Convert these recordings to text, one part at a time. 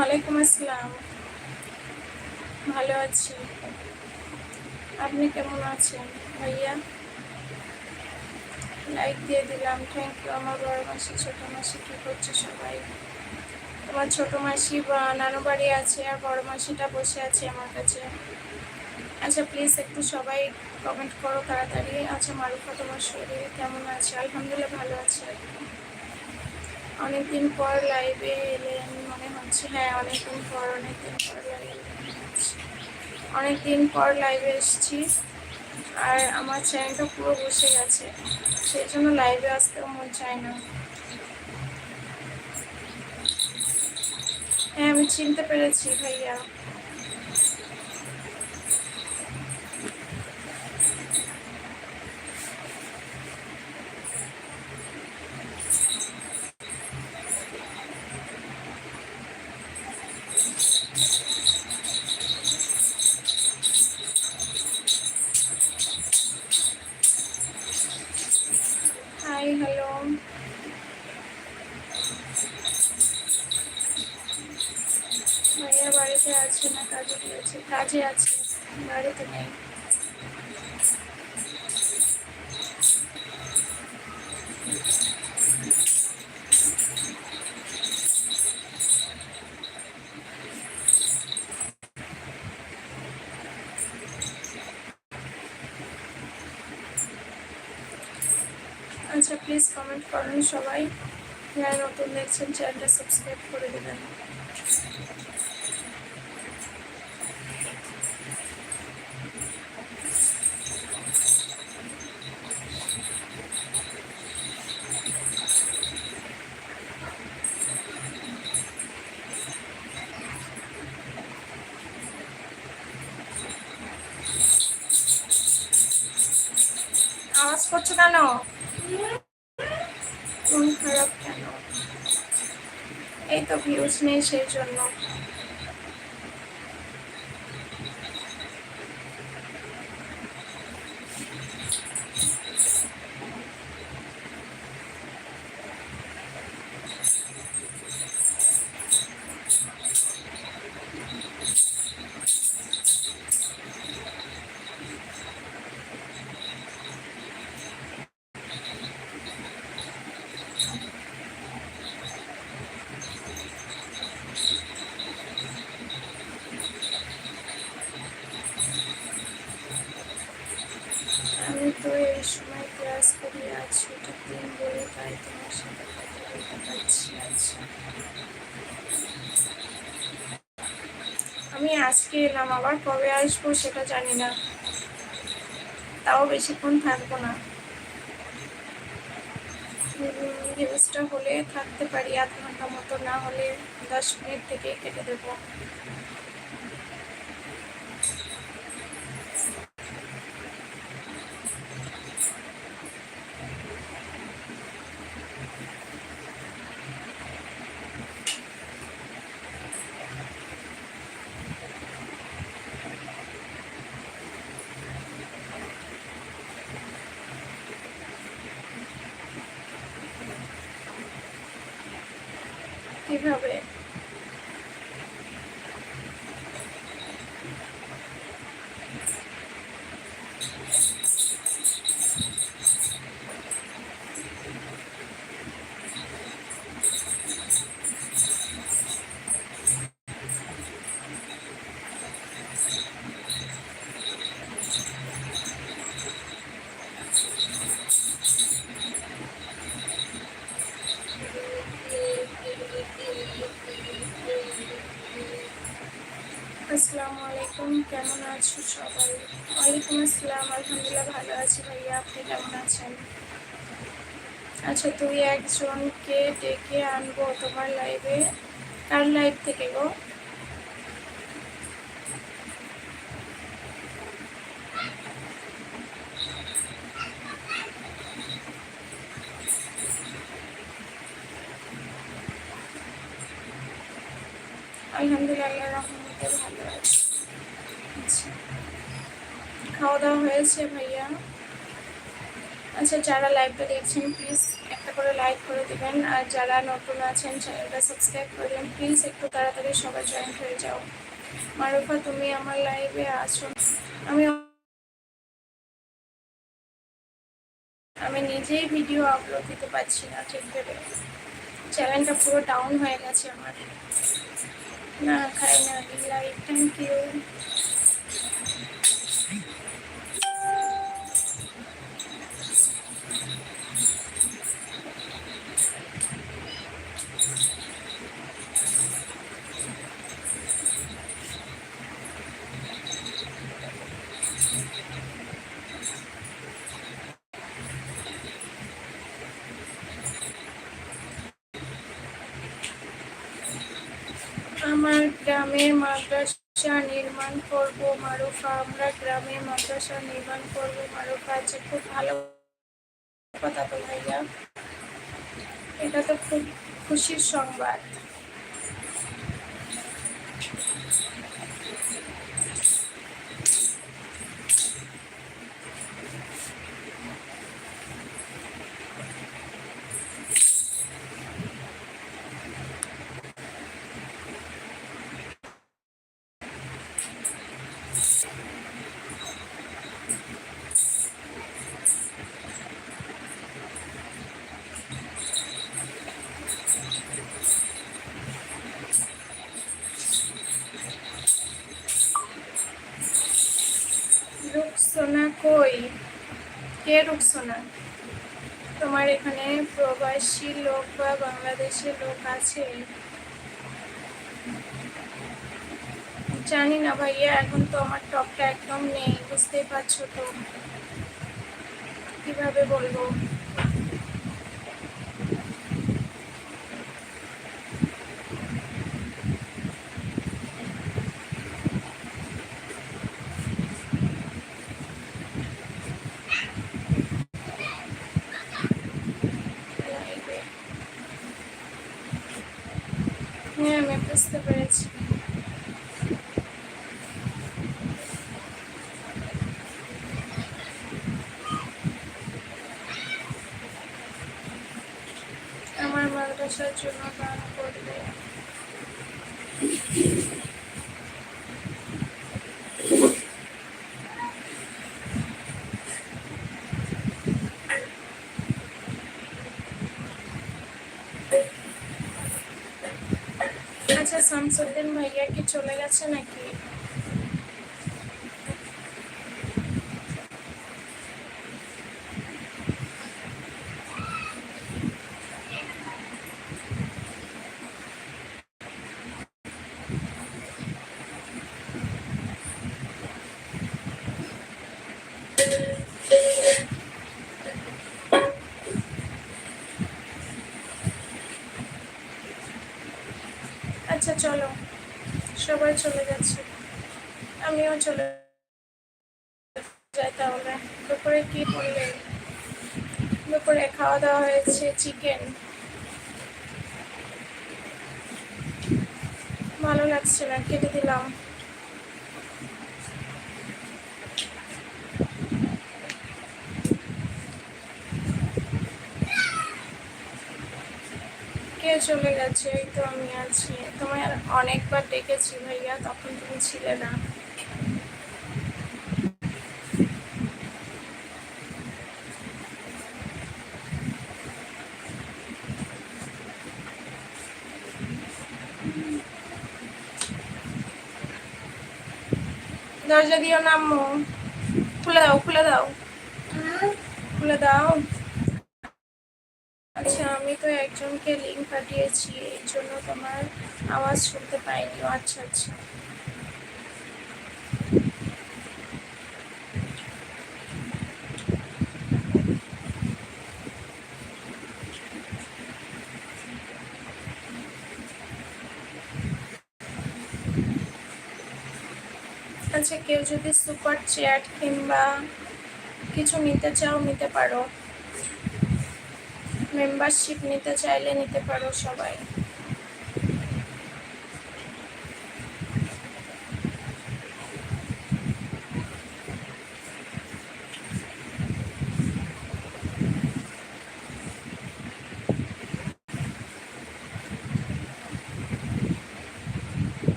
ওয়ালাইকুম আসসালাম। ভালো আছি। আপনি কেমন আছেন? ভাইয়া? লাইক দিয়ে দিলাম। থ্যাংক ইউ আমার বড় মাসি, ছোট মাসি, কী করছে সবাই? তোমার ছোট মাসি বা নানু বাড়ি আছে আর বড় মাসিটা বসে আছে আমার কাছে। আচ্ছা প্লিজ একটু সবাই কমেন্ট করো তাড়াতাড়ি। আচ্ছা মারুফা তোমার শরীর কেমন আছে? আলহামদুলিল্লাহ ভালো আছে। অনেকদিন পর লাইভে এলেন, মনে হচ্ছে হ্যাঁ অনেকদিন পর অনেকদিন পর লাইভে অনেকদিন পর লাইভে এসেছি, আর আমার চ্যানেলটা পুরো বসে গেছে। সেই জন্য লাইভে আসতেও মন চায় না। হ্যাঁ আমি চিনতে পেরেছি, ভাইয়া। আচ্ছা প্লিজ কমেন্ট করেন সবাই। যারা নতুন দেখছেন চ্যানেলটা সাবস্ক্রাইব করে দেবেন আওয়াজ করছ কেন? মন খারাপ কেন? এই তো ভিউজ নেই সেই জন্য আমি তো এই সময় ক্লাস আচ্ছা। আমি আজকে এলাম, আবার কবে আসব সেটা জানি না। তাও বেশিক্ষণ থাকব না। হলে থাকতে পারি, আধ ঘণ্টা মতো, না হলে দশ মিনিট থেকে কেটে দেবো। কীভাবে আছো সবাই? ওয়ালাইকুম আসসালাম, আলহামদুলিল্লাহ ভালো আছি ভাইয়া, আপনি কেমন আছেন? আচ্ছা তুই একজনকে ডেকে আনব তোমার লাইভে কার লাইভ থেকে গো? আলহামদুলিল্লাহ আল্লাহর রহমতে ভালো আছি আচ্ছা খাওয়া দাওয়া হয়েছে ভাইয়া। আচ্ছা যারা লাইভটা দেখছেন প্লিজ একটা করে করে লাইক করে দেবেন। আর যারা নতুন আছেন চ্যানেলটা সাবস্ক্রাইব করবেন প্লিজ একটু তাড়াতাড়ি সবাই জয়েন হয়ে যাও। মারুফা, তুমি আমার লাইভে আসো আমি আমি নিজেই ভিডিও আপলোড দিতে পারছি না, ঠিক ভেবে। চ্যানেলটা পুরো ডাউন হয়ে গেছে আমার। না, খাই না লাইক থ্যাংক ইউ আমার গ্রামের মাদ্রাসা নির্মাণ করব, মারুফা। আমরা গ্রামের মাদ্রাসা নির্মাণ করব, মারুফা। আছে খুব ভালো কথা তো ভাইয়া। এটা তো খুব খুশির সংবাদ রুকসোনা কই কে রুকসোনা তোমার এখানে প্রবাসী লোক বা বাংলাদেশের লোক আছে? জানি না ভাইয়া, এখন তো আমার টপটা একদম নেই, বুঝতেই পারছ তো। কীভাবে বলব হ্যাঁ আমি বুঝতে পেরেছি মাদ্রাসার জন্য দান করবে। আচ্ছা শামসুদ্দিন ভাইয়া কি চলে গেছে নাকি আচ্ছা চলো, সবাই চলে যাচ্ছে আমিও চলে যাই তাহলে। দুপুরে কি বললে দুপুরে খাওয়া দাওয়া হয়েছে চিকেন ভালো লাগছে না, কেটে দিলাম। কে চলে গেছে? এই তো আমি আছি। তোমায় অনেকবার ডেকেছি ভাইয়া তখন তুমি ছিলে না। দরজা দিও না আম্মু। খুলে দাও খুলে দাও। খুলে দাও। একজনকে লিঙ্ক পাঠিয়েছি এই জন্য তোমার আওয়াজ শুনতে পাইনি। আচ্ছা আচ্ছা। আচ্ছা কেউ যদি সুপার চ্যাট কিংবা কিছু নিতে চাও, নিতে পারো। মেম্বারশিপ নিতে চাইলে নিতে পারো সবাই।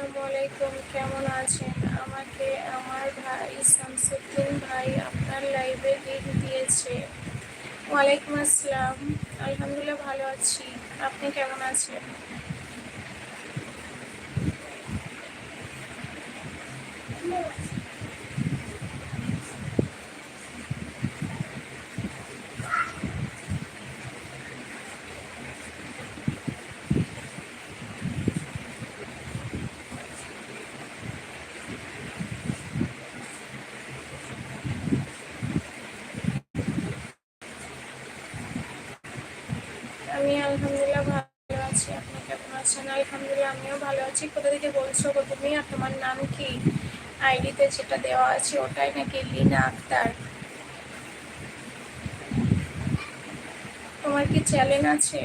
আসসালামু আলাইকুম, কেমন আছেন? আমাকে আমার ভাই শামসুদ্দিন ভাই আপনার লাইভে লিঙ্ক দিয়েছে। ওয়ালাইকুম আসসালাম। আলহামদুলিল্লাহ ভালো আছি। আপনি কেমন আছেন? আমি আলহামদুলিল্লাহ ভালো আছি আপনি কেমন আছেন আলহামদুলিল্লাহ আমিও ভালো আছি কোথা থেকে বলছো গো তুমি? আর তোমার নাম কি? আইডিতে যেটা দেওয়া আছে ওটাই নাকি লিনা আক্তার? তোমার কি চ্যালেঞ্জ আছে?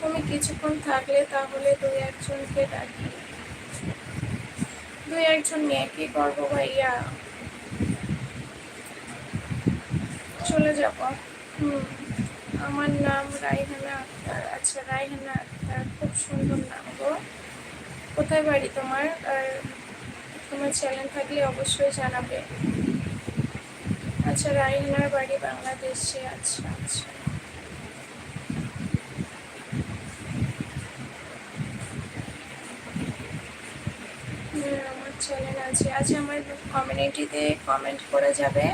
তুমি কিছুক্ষণ থাকলে তাহলে দুই একজনকে ডাকি। দুই একজন নিয়ে কি করব ভাইয়া। চলে যাব। হুম, আমার নাম রাইহানা আক্তার। আচ্ছা রাইহানা আক্তার, খুব সুন্দর নাম গো। কোথায় বাড়ি তোমার? আর তোমার চ্যানেল থাকলে অবশ্যই জানাবে। আচ্ছা রাইহানার বাড়ি বাংলাদেশে। আচ্ছা আচ্ছা। আমার চ্যানেল আছে। আচ্ছা আমার কমিউনিটিতে কমেন্ট করে যাবে।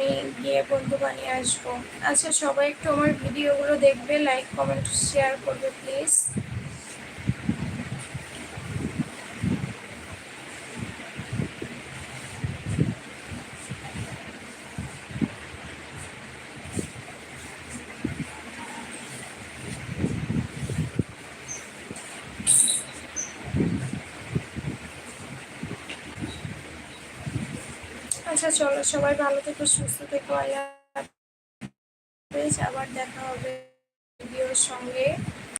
আমি গিয়ে বন্ধু বানিয়ে আসব। আচ্ছা সবাই একটু আমার ভিডিওগুলো দেখবে লাইক কমেন্ট শেয়ার করবে প্লিজ আচ্ছা চলো সবাই ভালো থেকো সুস্থ থেকো আল্লাহ। আবার দেখা হবে ভিডিওর সঙ্গে